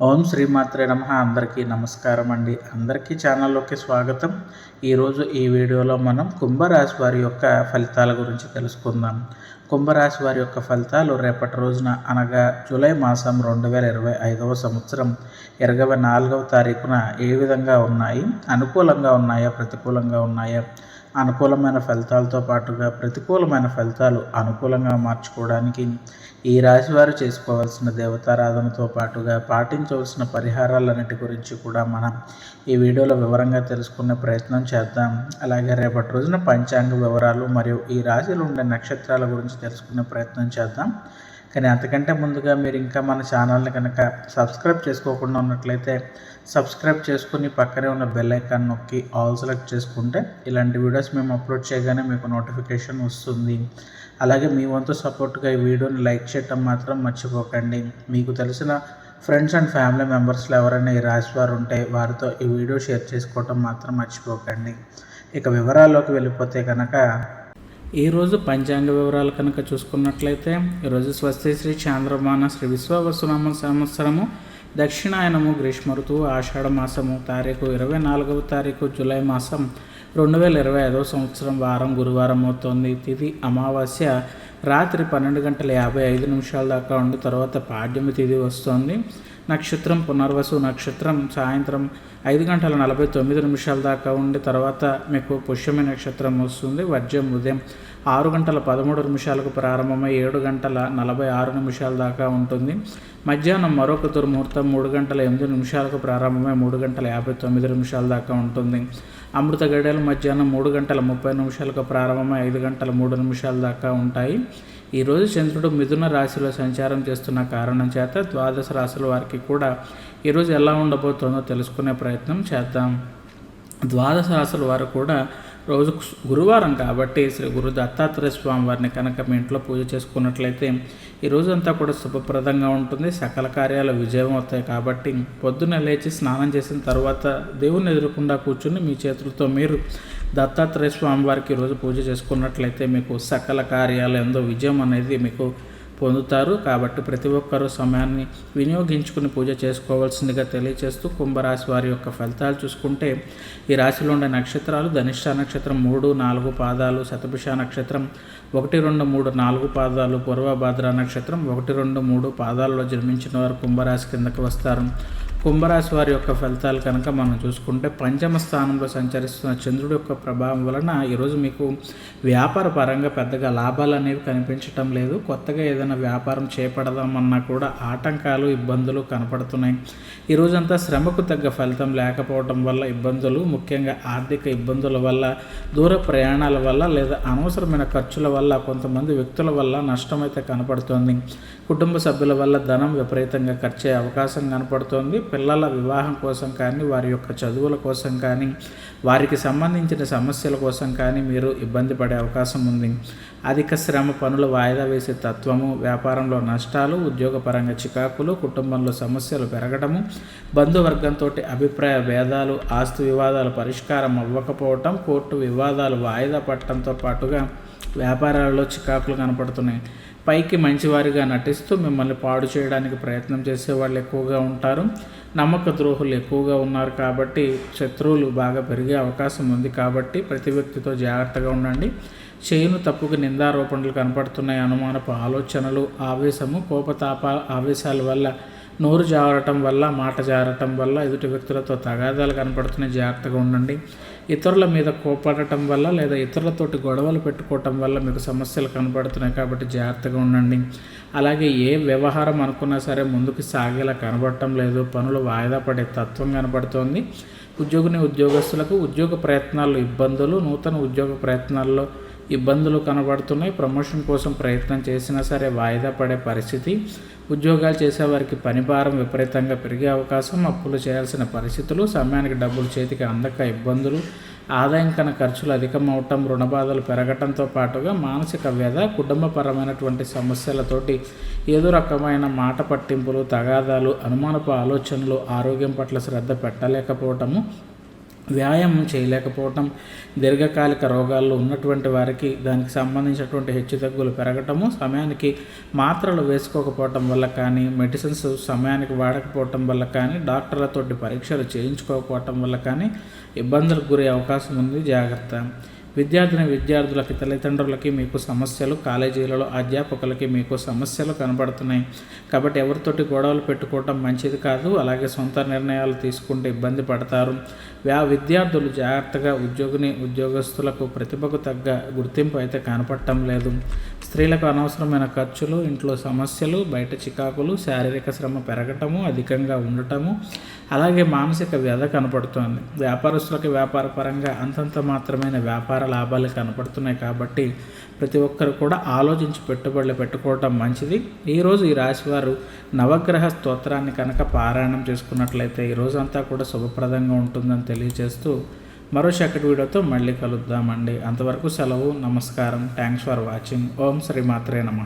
ఓం శ్రీమాత్రే నమ. అందరికీ నమస్కారం అండి. అందరికీ ఛానల్లోకి స్వాగతం. ఈరోజు ఈ వీడియోలో మనం కుంభరాశి వారి యొక్క ఫలితాల గురించి తెలుసుకుందాం. కుంభరాశి వారి యొక్క ఫలితాలు రేపటి రోజున అనగా జూలై మాసం రెండు వేల ఇరవై ఐదవ సంవత్సరం ఇరవై నాలుగవ తారీఖున ఏ విధంగా ఉన్నాయి? అనుకూలంగా ఉన్నాయా? ప్రతికూలంగా ఉన్నాయా? అనుకూలమైన ఫలితాలతో పాటుగా ప్రతికూలమైన ఫలితాలు అనుకూలంగా మార్చుకోవడానికి ఈ రాశివారు చేసుకోవాల్సిన దేవతారాధనతో పాటుగా పాటించవలసిన పరిహారాలన్నిటి గురించి కూడా మనం ఈ వీడియోలో వివరంగా తెలుసుకునే ప్రయత్నం చేద్దాం. అలాగే రేపటి రోజున పంచాంగ వివరాలు మరియు ఈ రాశిలో ఉండే నక్షత్రాల గురించి తెలుసుకునే ప్రయత్నం చేద్దాం. కానీ అంతకంటే ముందుగా మీరు ఇంకా మన ఛానల్ని కనుక సబ్స్క్రైబ్ చేసుకోకుండా ఉన్నట్లయితే సబ్స్క్రైబ్ చేసుకుని పక్కనే ఉన్న బెల్ ఐకాన్ నొక్కి ఆల్ సెలెక్ట్ చేసుకుంటే ఇలాంటి వీడియోస్ మేము అప్లోడ్ చేయగానే మీకు నోటిఫికేషన్ వస్తుంది. అలాగే మీ వంతు సపోర్ట్గా ఈ వీడియోని లైక్ చేయటం మాత్రం మర్చిపోకండి. మీకు తెలిసిన ఫ్రెండ్స్ అండ్ ఫ్యామిలీ మెంబర్స్లో ఎవరైనా ఈ రాశి వారు ఉంటే వారితో ఈ వీడియో షేర్ చేసుకోవటం మాత్రం మర్చిపోకండి. ఇక వివరాల్లోకి వెళ్ళిపోతే కనుక ఈరోజు పంచాంగ వివరాలు కనుక చూసుకున్నట్లయితే ఈరోజు స్వస్తి శ్రీ చాంద్రమాన శ్రీ విశ్వవసునామ సంవత్సరము దక్షిణాయనము గ్రీష్మ ఋతువు ఆషాఢ మాసము తారీఖు ఇరవై నాలుగవ తారీఖు జూలై మాసం రెండు వేల ఇరవై ఐదవ సంవత్సరం వారం గురువారం అవుతోంది. తిథి అమావాస్య రాత్రి పన్నెండు గంటల యాభై ఐదు నిమిషాల దాకా ఉండి తర్వాత పాడ్యమి తిథి వస్తోంది. నక్షత్రం పునర్వసు నక్షత్రం సాయంత్రం ఐదు గంటల నలభై తొమ్మిది నిమిషాల దాకా ఉండి తర్వాత మీకు పుష్యమి నక్షత్రం వస్తుంది వజ్రం ఉదయం ఆరు గంటల పదమూడు నిమిషాలకు ప్రారంభమై ఏడు గంటల నలభై ఆరు నిమిషాల దాకా ఉంటుంది. మధ్యాహ్నం మరొక దుర్ముహూర్తం మూడు గంటల ఎనిమిది నిమిషాలకు ప్రారంభమై మూడు గంటల యాభై తొమ్మిది నిమిషాల దాకా ఉంటుంది. అమృత గడియలు మధ్యాహ్నం మూడు గంటల ముప్పై నిమిషాలకు ప్రారంభమై ఐదు గంటల మూడు నిమిషాల దాకా ఉంటాయి. ఈరోజు చంద్రుడు మిథున రాశిలో సంచారం చేస్తున్న కారణం చేత ద్వాదశ రాశుల వారికి కూడా ఈరోజు ఎలా ఉండబోతుందో తెలుసుకునే ప్రయత్నం చేద్దాం. ద్వాదశ రాశుల వారు కూడా రోజు గురువారం కాబట్టి శ్రీ గురు దత్తాత్రేయ స్వామి వారిని కనుక మీ ఇంట్లో పూజ చేసుకున్నట్లయితే ఈ రోజంతా కూడా శుభప్రదంగా ఉంటుంది. సకల కార్యాలు విజయం అవుతాయి కాబట్టి పొద్దున్న లేచి స్నానం చేసిన తర్వాత దేవుని ఎదురకుండా కూర్చుని మీ చేతులతో మీరు దత్తాత్రేయ స్వామి వారికి ఈరోజు పూజ చేసుకున్నట్లయితే మీకు సకల కార్యాలు ఎంతో విజయం అనేది మీకు పొందుతారు. కాబట్టి ప్రతి ఒక్కరూ సమయాన్ని వినియోగించుకుని పూజ చేసుకోవాల్సిందిగా తెలియచేస్తూ కుంభరాశి వారి యొక్క ఫలితాలు చూసుకుంటే ఈ రాశిలో ఉండే నక్షత్రాలు ధనిష్ట నక్షత్రం మూడు నాలుగు పాదాలు శతభిష నక్షత్రం ఒకటి రెండు మూడు నాలుగు పాదాలు పూర్వభాద్ర నక్షత్రం ఒకటి రెండు మూడు పాదాల్లో జన్మించిన వారు కుంభరాశి కిందకి వస్తారు. కుంభరాశి వారి యొక్క ఫలితాలు కనుక మనం చూసుకుంటే పంచమ స్థానంలో సంచరిస్తున్న చంద్రుడి యొక్క ప్రభావం వలన ఈరోజు మీకు వ్యాపార పరంగా పెద్దగా లాభాలు అనేవి కనిపించటం లేదు. కొత్తగా ఏదైనా వ్యాపారం చేపడదామన్నా కూడా ఆటంకాలు ఇబ్బందులు కనపడుతున్నాయి. ఈ రోజంతా శ్రమకు తగ్గ ఫలితం లేకపోవడం వల్ల ఇబ్బందులు ముఖ్యంగా ఆర్థిక ఇబ్బందుల వల్ల దూర ప్రయాణాల వల్ల లేదా అనవసరమైన ఖర్చుల వల్ల కొంతమంది వ్యక్తుల వల్ల నష్టమైతే కనపడుతోంది. కుటుంబ సభ్యుల వల్ల ధనం విపరీతంగా ఖర్చే అవకాశం కనపడుతోంది. పిల్లల వివాహం కోసం కానీ వారి యొక్క చదువుల కోసం కానీ వారికి సంబంధించిన సమస్యల కోసం కానీ మీరు ఇబ్బంది పడే అవకాశం ఉంది. అధిక శ్రమ పనులు వాయిదా వేసే తత్వము వ్యాపారంలో నష్టాలు ఉద్యోగపరంగా చికాకులు కుటుంబంలో సమస్యలు పెరగడము బంధువర్గంతో అభిప్రాయ భేదాలు ఆస్తి వివాదాలు పరిష్కారం అవ్వకపోవటం కోర్టు వివాదాలు వాయిదా పడటంతో పాటుగా వ్యాపారాలలో చికాకులు కనపడుతున్నాయి. పైకి మంచివారిగా నటిస్తూ మిమ్మల్ని పాడు చేయడానికి ప్రయత్నం చేసే వాళ్ళు ఎక్కువగా ఉంటారు. నమ్మక ద్రోహులు ఎక్కువగా ఉన్నారు కాబట్టి శత్రువులు బాగా పెరిగే అవకాశం ఉంది కాబట్టి ప్రతి వ్యక్తితో జాగ్రత్తగా ఉండండి. చేయును తప్పుకు నిందారోపణలు కనపడుతున్నాయి. అనుమానపు ఆలోచనలు ఆవేశము కోపతాప ఆవేశాల వల్ల నోరు జారటం వల్ల మాట జారటం వల్ల ఎదుటి వ్యక్తులతో తగాదాలు కనపడుతున్నాయి. జాగ్రత్తగా ఉండండి. ఇతరుల మీద కోపడటం వల్ల లేదా ఇతరులతోటి గొడవలు పెట్టుకోవటం వల్ల మీకు సమస్యలు కనబడుతున్నాయి కాబట్టి జాగ్రత్తగా ఉండండి. అలాగే ఏ వ్యవహారం అనుకున్నా సరే ముందుకు సాగేలా కనబడటం లేదు. పనులు వాయిదా పడే తత్వం కనబడుతోంది. ఉద్యోగిని ఉద్యోగస్తులకు ఉద్యోగ ప్రయత్నాల్లో ఇబ్బందులు నూతన ఉద్యోగ ప్రయత్నాల్లో ఇబ్బందులు కనబడుతున్నాయి. ప్రమోషన్ కోసం ప్రయత్నం చేసినా సరే వాయిదా పడే పరిస్థితి ఉద్యోగాలు చేసేవారికి పనిభారం విపరీతంగా పెరిగే అవకాశం అప్పులు చేయాల్సిన పరిస్థితులు సమయానికి డబ్బులు చేతికి అందక ఇబ్బందులు ఆదాయం కన్నా ఖర్చులు అధికమవటం రుణబాధలు పెరగటంతో పాటుగా మానసిక వ్యధ కుటుంబపరమైనటువంటి సమస్యలతోటి ఏదో రకమైన మాట పట్టింపులు తగాదాలు అనుమానపు ఆలోచనలు ఆరోగ్యం పట్ల శ్రద్ధ పెట్టలేకపోవటము వ్యాయామం చేయలేకపోవటం దీర్ఘకాలిక రోగాల్లో ఉన్నటువంటి వారికి దానికి సంబంధించినటువంటి హెచ్చుతగ్గులు పెరగటము సమయానికి మాత్రలు వేసుకోకపోవటం వల్ల కానీ మెడిసిన్స్ సమయానికి వాడకపోవటం వల్ల కానీ డాక్టర్లతోటి పరీక్షలు చేయించుకోకపోవటం వల్ల కానీ ఇబ్బందులకు గురే అవకాశం ఉంది. జాగ్రత్త. విద్యార్థిని విద్యార్థులకి తల్లిదండ్రులకి మీకు సమస్యలు కాలేజీలలో అధ్యాపకులకి మీకు సమస్యలు కనబడుతున్నాయి. కాబట్టి ఎవరితోటి గొడవలు పెట్టుకోవటం మంచిది కాదు. అలాగే సొంత నిర్ణయాలు తీసుకుంటే ఇబ్బంది పడతారు. వ్యా విద్యార్థులు జాగ్రత్తగా ఉద్యోగిని ఉద్యోగస్తులకు ప్రతిభకు తగ్గ గుర్తింపు అయితే కనపడటం లేదు. స్త్రీలకు అనవసరమైన ఖర్చులు ఇంట్లో సమస్యలు బయట చికాకులు శారీరక శ్రమ పెరగటము అధికంగా ఉండటము అలాగే మానసిక వ్యధ కనపడుతోంది. వ్యాపారస్తులకి వ్యాపార పరంగా అంతంత మాత్రమైన వ్యాపార లాభాలు కనపడుతున్నాయి కాబట్టి ప్రతి ఒక్కరు కూడా ఆలోచించి పెట్టుబడులు పెట్టుకోవటం మంచిది. ఈరోజు ఈ రాశివారు నవగ్రహ స్తోత్రాన్ని కనుక పారాయణం చేసుకున్నట్లయితే ఈ రోజంతా కూడా శుభప్రదంగా ఉంటుందని తెలియజేస్తూ మరో చక్కటి వీడియోతో మళ్ళీ కలుద్దామండి. అంతవరకు సెలవు నమస్కారం థ్యాంక్స్ ఫర్ వాచింగ్ ఓం శ్రీ మాత్రే నమ.